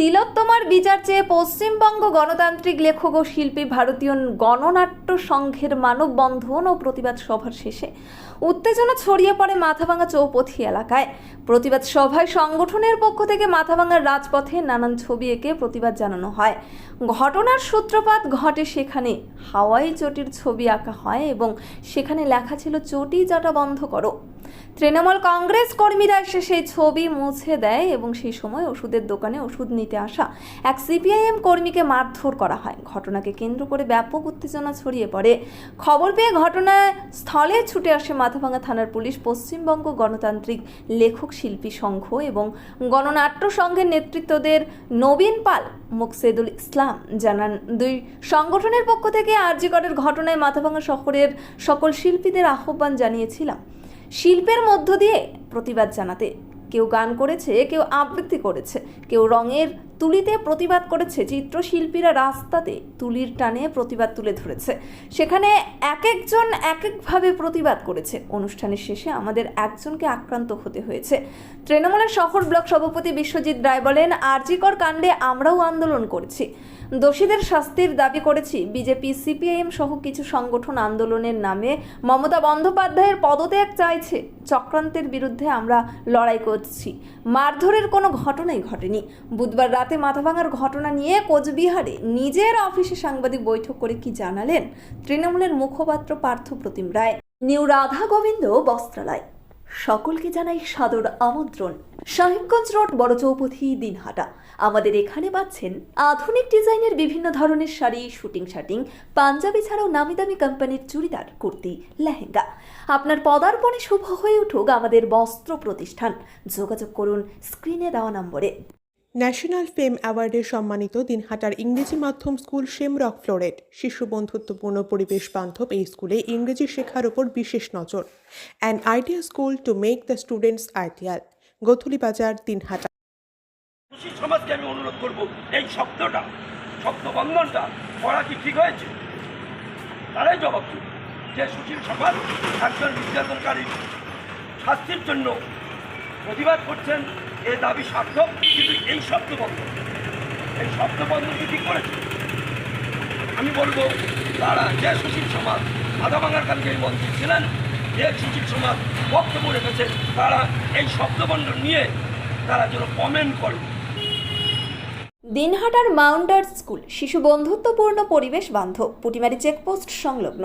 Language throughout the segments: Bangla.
তিলোত্তমার বিচার চেয়ে পশ্চিমবঙ্গ গণতান্ত্রিক লেখক ও শিল্পী ভারতীয় গণনাট্য সংঘের মানববন্ধন ও প্রতিবাদ সভার শেষে উত্তেজনা ছড়িয়ে পড়ে মাথাভাঙা চৌপথি এলাকায়। প্রতিবাদ সভায় সংগঠনের পক্ষ থেকে মাথাভাঙার রাজপথে নানান ছবি এঁকে প্রতিবাদ জানানো হয়। ঘটনার সূত্রপাত ঘটে সেখানে হাওয়াই চটির ছবি আঁকা হয় এবং সেখানে লেখা ছিল, চটি চাটা বন্ধ করো। তৃণমূল কংগ্রেস কর্মীরা এসে সেই ছবি মুছে দেয় এবং সেই সময় ওষুধের দোকানে ওষুধ নিতে আসা এক সিপিআইএম কর্মীকে মারধর করা হয়। ঘটনাকে কেন্দ্র করে ব্যাপক উত্তেজনা ছড়িয়ে পড়ে। খবর পেয়ে ঘটনায় স্থলে ছুটে আসে মাথাভাঙা থানার পুলিশ, পশ্চিমবঙ্গ গণতান্ত্রিক লেখক শিল্পী সংঘ এবং গণনাট্য সংঘের নেতৃত্বদের নবীন পাল, মুকসেদুল ইসলাম জানান, দুই সংগঠনের পক্ষ থেকে আরজিকরের ঘটনায় মাথাভাঙা শহরের সকল শিল্পীদের আহ্বান জানিয়েছিলাম। শিল্পের মধ্য দিয়ে প্রতিবাদ জানাতে। কেউ গান করেছে কেউ আবৃত্তি করেছে কেউ রঙের তুলিতে প্রতিবাদ করেছে চিত্রশিল্পীরা রাস্তাতে তুলির টানে প্রতিবাদ তুলে ধরেছে। সেখানে এক একজন এক একভাবে প্রতিবাদ করেছে। অনুষ্ঠানের শেষে আমাদের একজনকে আক্রান্ত হতে হয়েছে। তৃণমূলের শহর ব্লক সভাপতি বিশ্বজিৎ রায় বলেন, আরজিকর কাণ্ডে আমরাও আন্দোলন করছি। দোষীদের শাস্তির দাবি করেছি। বিজেপি, সিপিআইএম সহ কিছু সংগঠন আন্দোলনের নামে মমতা বন্দ্যোপাধ্যায়ের পদত্যাগ চাইছে। চক্রান্তের বিরুদ্ধে আমরা লড়াই করছি। মারধরের কোনো ঘটনাই ঘটেনি। বুধবার রাতে মাথাভাঙার ঘটনা নিয়ে কোচবিহারে নিজের অফিসে সাংবাদিক বৈঠক করে কি জানালেন তৃণমূলের মুখপাত্র পার্থ প্রতিম রায়? নিউ রাধা গোবিন্দ, বস্ত্রালয়। সকলকে জানাই সাদর আমন্ত্রণ। সাহেবগঞ্জ রোড, বড় চৌপথি, দিনহাটা। আমাদের এখানে পাচ্ছেন আধুনিক ডিজাইনের বিভিন্ন ধরনের শাড়ি, শুটিং শাটিং, পাঞ্জাবি ছাড়াও নামি দামি কোম্পানির চুড়িদার, কুর্তি, লেহেঙ্গা। আপনার পদার্পণে শুভ হয়ে উঠুক আমাদের বস্ত্র প্রতিষ্ঠান। যোগাযোগ করুন স্ক্রিনে দেওয়া নম্বরে। ন্যাশনাল ফেম অ্যাওয়ার্ডে সম্মানিত দিনহাটার ইংরেজি মাধ্যম স্কুল শেমরক ফ্লোরেট শিশু বন্ধুত্বপূর্ণ পরিবেশ বান্ধব এই স্কুলে ইংরেজি শেখার উপর বিশেষ নজর। An idea school to make the students ideal Godhuli Bazar, Dinhata. Sushil সমাজকে আমি অনুরোধ করব, এই শব্দটা শব্দ বন্ধনটা করা কি ঠিক হয়েছে? তারাই জবাব যে সুশীল সমাজ একজন নির্যাতনকারী শাস্তির জন্য প্রতিবাদ করছেন এ দাবি সার্থক, কিন্তু এই শব্দ বন্ধ এই শব্দ বন্ধন কি ঠিক করেছে? আমি বলব, তারা যে সুশীল সমাজ আধা কালকে এই মন্ত্রী ছিলেন, যে সুশীল সমাজ বক্তব্য রেখেছে, তারা এই শব্দবন্ধন নিয়ে তারা যেন কমেন্ট করে। দিনহাটার মাউন্টার স্কুল, শিশু বন্ধুত্বপূর্ণ পরিবেশ বান্ধব, পুটিমারি চেকপোস্ট সংলগ্ন।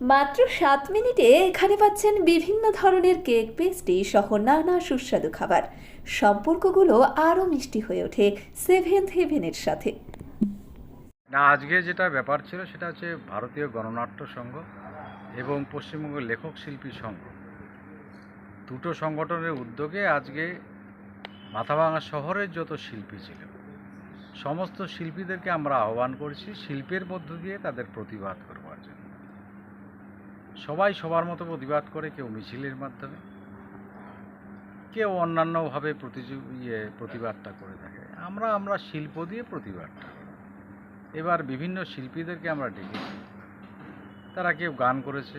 মাত্র সাত মিনিটে এখানে পাচ্ছেন বিভিন্ন ধরনের কেক পেস্ট্রি সহ নানা সুস্বাদু খাবার। সম্পর্কগুলো আরও মিষ্টি হয়ে ওঠে সেভেন্থ হেভেনের সাথে। না, আজকে যেটা ব্যাপার ছিল সেটা হচ্ছে ভারতীয় গণনাট্য সংঘ এবং পশ্চিমবঙ্গ লেখক শিল্পী সংঘ। দুটো সংগঠনের উদ্যোগে আজকে মাথাভাঙা শহরের যত শিল্পী ছিল সমস্ত শিল্পীদেরকে আমরা আহ্বান করছি শিল্পের মধ্য দিয়ে তাদের প্রতিবাদ করবার জন্য। সবাই সবার মতো প্রতিবাদ করে, কেউ মিছিলের মাধ্যমে, কেউ অন্যান্যভাবে প্রতিযোগ ইয়ে প্রতিবাদটা করে থাকে। আমরা আমরা শিল্প দিয়ে প্রতিবাদটা এবার বিভিন্ন শিল্পীদেরকে আমরা ডেকেছি। তারা কেউ গান করেছে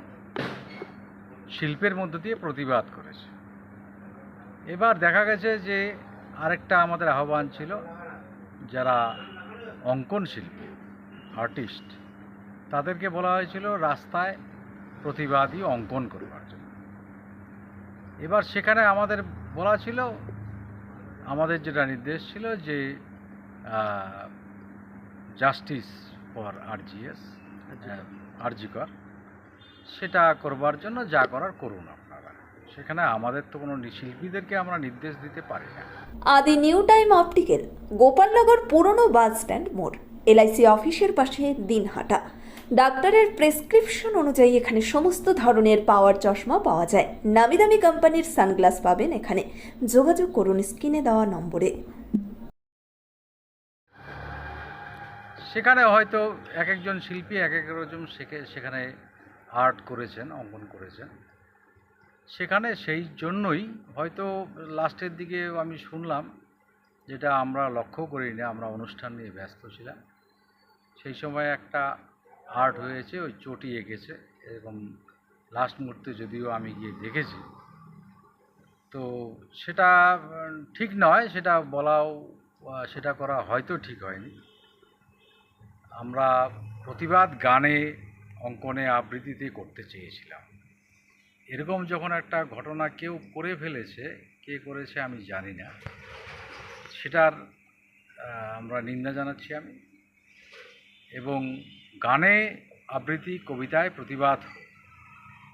শিল্পের মধ্য দিয়ে প্রতিবাদ করেছে। এবার দেখা গেছে যে আরেকটা আমাদের আহ্বান ছিল যারা অঙ্কন শিল্পী আর্টিস্ট তাদেরকে বলা হয়েছিল রাস্তায় প্রতিবাদী অঙ্কন করবার জন্য। এবার সেখানে আমাদের বলা ছিল আমাদের যেটা নির্দেশ ছিল যে জাস্টিস ফর আরজিএস আরজিকর সেটা করবার জন্য যা করার করুন আপনারা। সেখানে আমাদের তো কোনো শিল্পীদেরকে আমরা নির্দেশ দিতে পারি না। আদি নিউ টাইম অপটিক্যাল গোপালনগর পুরনো বাস স্ট্যান্ড মোড় এলআইসি অফিসের পাশে দিনহাটা। ডাক্তারের প্রেসক্রিপশন অনুযায়ী এখানে সমস্ত ধরনের পাওয়ার চশমা পাওয়া যায়। নামি দামি কোম্পানির সানগ্লাস পাবেন এখানে। যোগাযোগ করুন স্ক্রিনে দেওয়া নম্বরে। সেখানে হয়তো এক একজন শিল্পী এক এক রকম সেখানে আর্ট করেছেন, অঙ্কন করেছেন। সেখানে সেই জন্যই হয়তো লাস্টের দিকে আমি শুনলাম যেটা আমরা লক্ষ্য করিনি, আমরা অনুষ্ঠান নিয়ে ব্যস্ত ছিলাম। সেই সময় একটা আর্ট হয়েছে, ওই চটি এঁকেছে এরকম লাস্ট মুহূর্তে যদিও আমি গিয়ে দেখেছি। তো সেটা ঠিক নয়, সেটা বলাও সেটা করা হয়তো ঠিক হয়নি। আমরা প্রতিবাদ গানে অঙ্কনে আবৃত্তিতে করতে চেয়েছিলাম। এরকম যখন একটা ঘটনা কেউ করে ফেলেছে, কে করেছে আমি জানি না। সেটার আমরা নিন্দা জানাচ্ছি আমি। এবং গানে আবৃত্তি, কবিতায় প্রতিবাদ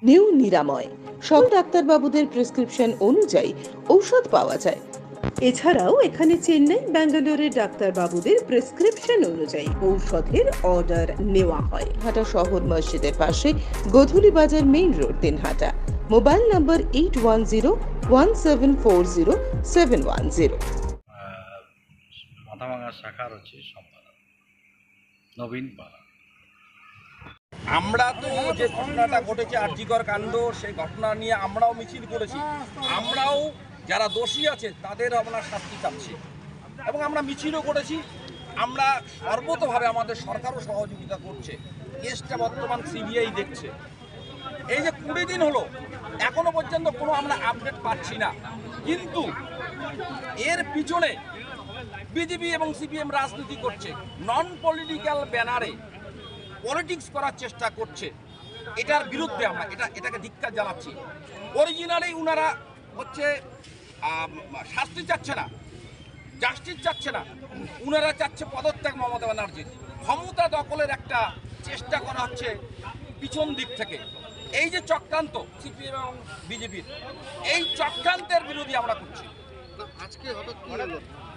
নিউ নিরাময়। সব ডাক্তারবাবুদের প্রেসক্রিপশন অনুযায়ী ঔষধ পাওয়া যায়। এছাড়াও এখানে চেন্নাই ব্যাঙ্গালোরের ডাক্তারবাবুদের প্রেসক্রিপশন অনুযায়ী ঔষধের অর্ডার নেওয়া হয়। হাটা শহর মসজিদের পাশে Godhuli Bazar main road Dinhata mobile number eight one zero one seven four zero seven one zero Mathabhanga শাখার হচ্ছে সম্পাদক নবীন পাড়া। আমরা তো যে ঘটনাটা ঘটেছে আর্যিকর কাণ্ড সেই ঘটনা নিয়ে আমরাও মিছিল করেছি। আমরাও যারা দোষী আছে, তাদের আমরা শাস্তি চাচ্ছি। এবং আমরা মিছিলও করেছি। আমরা সর্বতভাবে আমাদের সরকারও সহযোগিতা করছে। কেসটা বর্তমান সিবিআই দেখছে। এই যে কুড়ি দিন হলো, এখনও পর্যন্ত কোনো আমরা আপডেট পাচ্ছি না। কিন্তু এর পিছনে বিজেপি এবং সিপিএম রাজনীতি করছে। নন পলিটিক্যাল ব্যানারে পলিটিক্স করার চেষ্টা করছে। এটার বিরুদ্ধে আমরা, এটা, এটাকে ধিক্কার জানাচ্ছি। অরিজিনালি উনারা হচ্ছে শাস্তি চাচ্ছে না। জাস্টিস চাচ্ছে না। উনারা চাচ্ছে পদত্যাগ মমতা ব্যানার্জির ক্ষমতা দখলের একটা চেষ্টা করা হচ্ছে পিছন দিক থেকে। এই যে চক্রান্ত সিপিএম এবং বিজেপির এই চক্রান্তের বিরোধী আমরা করছি। আজকে হঠাৎ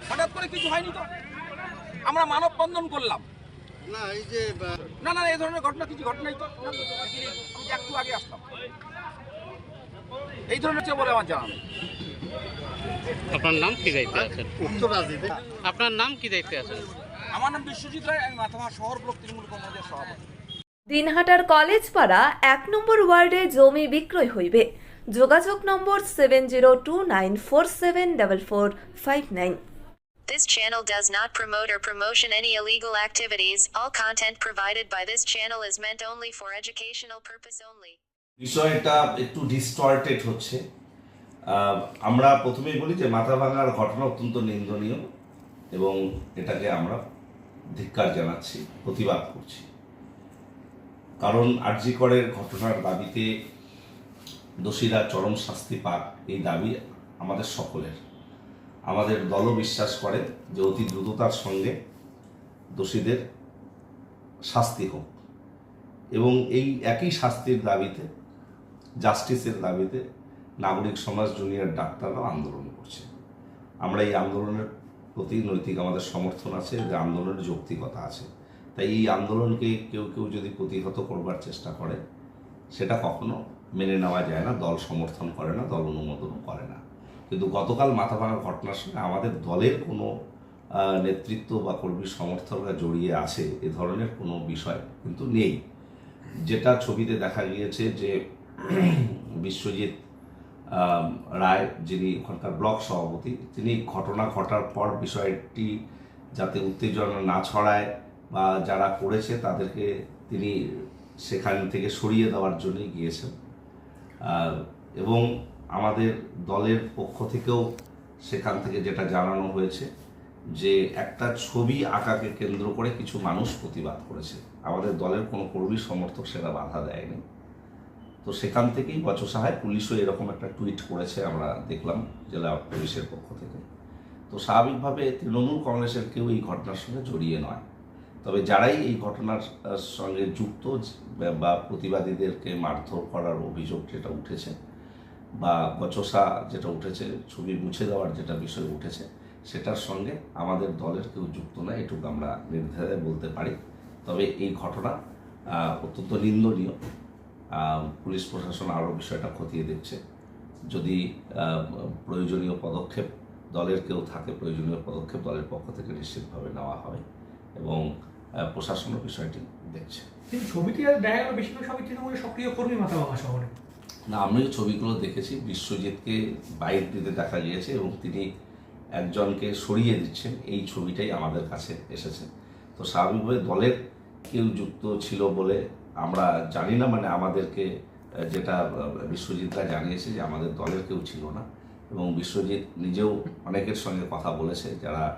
হঠাৎ করে কিছু হয়নি তো। আমরা মানববন্ধন করলাম। না এই যে না না এই ধরনের ঘটনা কিছু ঘটনাই তো। আমি একটু আগে আসলাম। এই ধরনের বলে আমার জানা নেই। আপনার নাম কি দায়িত্বে আছেন? উত্তর রাজনীতি। আপনার নাম কি দায়িত্বে আছেন? আমার নাম বিশ্বজিৎ রায় আমি মাথামা শহর ব্লক তৃণমূল কংগ্রেসের সভাপতি। দিনহাটার কলেজ পাড়া এক নম্বর ওয়ার্ডে জমি বিক্রয় হইবে। যোগাযোগ number seven zero two nine four seven double four five nine. This channel does not promote or promotion any illegal activities. All content provided by this channel is meant only for educational purpose only. বিষয়টা একটু ডিস্টর্টেড হচ্ছে। আমরা প্রথমেই বলি যে মাথা ভাঙার ঘটনা অত্যন্ত নিন্দনীয় এবং এটাকে আমরা ধিক্কার জানাচ্ছি, প্রতিবাদ করছি। কারণ আরজিকরের ঘটনার দাবিতে দোষীরা চরম শাস্তি পাক, এই দাবি আমাদের সকলের। আমাদের দলও বিশ্বাস করে যে অতি দ্রুততার সঙ্গে দোষীদের শাস্তি হোক। এবং এই একই শাস্তির দাবিতে, জাস্টিসের দাবিতে নাগরিক সমাজ জুনিয়র ডাক্তাররাও আন্দোলন করছে। আমরা এই আন্দোলনের প্রতি নৈতিক আমাদের সমর্থন আছে, যে আন্দোলনের যৌক্তিকতা আছে। তাই এই আন্দোলনকে কেউ কেউ যদি প্রতিহত করবার চেষ্টা করে, সেটা কখনো মেনে নেওয়া যায় না, দল সমর্থন করে না, দল অনুমোদন করে না। কিন্তু গতকাল মাথা ভাঙা ঘটনার সঙ্গে আমাদের দলের কোনো নেতৃত্ব বা কর্মী সমর্থকরা জড়িয়ে আছে, এ ধরনের কোনো বিষয় কিন্তু নেই। যেটা ছবিতে দেখা গিয়েছে যে, বিশ্বজিৎ রায়, যিনি ওখানকার ব্লক সভাপতি, তিনি ঘটনা ঘটার পর বিষয়টি যাতে উত্তেজনা না ছড়ায় বা যারা করেছে তাদেরকে তিনি সেখান থেকে সরিয়ে দেওয়ার জন্যই গিয়েছেন। এবং আমাদের দলের পক্ষ থেকেও সেখান থেকে যেটা জানানো হয়েছে যে একটা ছবি আঁকাকে কেন্দ্র করে কিছু মানুষ প্রতিবাদ করেছে। আমাদের দলের কোনো কর্মী সমর্থক সেটা বাধা দেয়নি। তো সেখান থেকেই বচসাহায় পুলিশও এরকম একটা টুইট করেছে আমরা দেখলাম জেলা পুলিশের পক্ষ থেকে। তো স্বাভাবিকভাবে তৃণমূল কংগ্রেসের কেউ এই ঘটনার সঙ্গে জড়িয়ে নয়। তবে যারাই এই ঘটনার সঙ্গে যুক্ত, বা প্রতিবাদীদেরকে মারধর করার অভিযোগ যেটা উঠেছে, বা বচসা যেটা উঠেছে, ছবি মুছে দেওয়ার যেটা বিষয় উঠেছে, সেটার সঙ্গে আমাদের দলের কেউ যুক্ত না, এটুকু আমরা নির্দ্বিধায় বলতে পারি। তবে এই ঘটনা অত্যন্ত নিন্দনীয়। পুলিশ প্রশাসন আরও বিষয়টা খতিয়ে দেখছে। যদি প্রয়োজনীয় পদক্ষেপ দলের কেউ থাকে প্রয়োজনীয় পদক্ষেপ দলের পক্ষ থেকে নিশ্চিতভাবে নেওয়া হবে এবং প্রশাসনও বিষয়টি দেখছে। কিন্তু ছবিটি দেখা গেল বেশিরভাগ সবাই তৃণমূলের সক্রিয় কর্মী মাথাভাঙা শহরে। না আমিও ছবিগুলো দেখেছি। বিশ্বজিৎকে বাইক দিতে দেখা গিয়েছে এবং তিনি একজনকে সরিয়ে দিচ্ছেন। এই ছবিটাই আমাদের কাছে এসেছে। তো স্বাভাবিকভাবে দলের কেউ যুক্ত ছিল বলে আমরা জানি না মানে আমাদেরকে যেটা বিশ্বজিৎরা জানিয়েছে যে আমাদের দলের কেউ ছিল না। এবং বিশ্বজিৎ নিজেও অনেকের সঙ্গে কথা বলেছে, যারা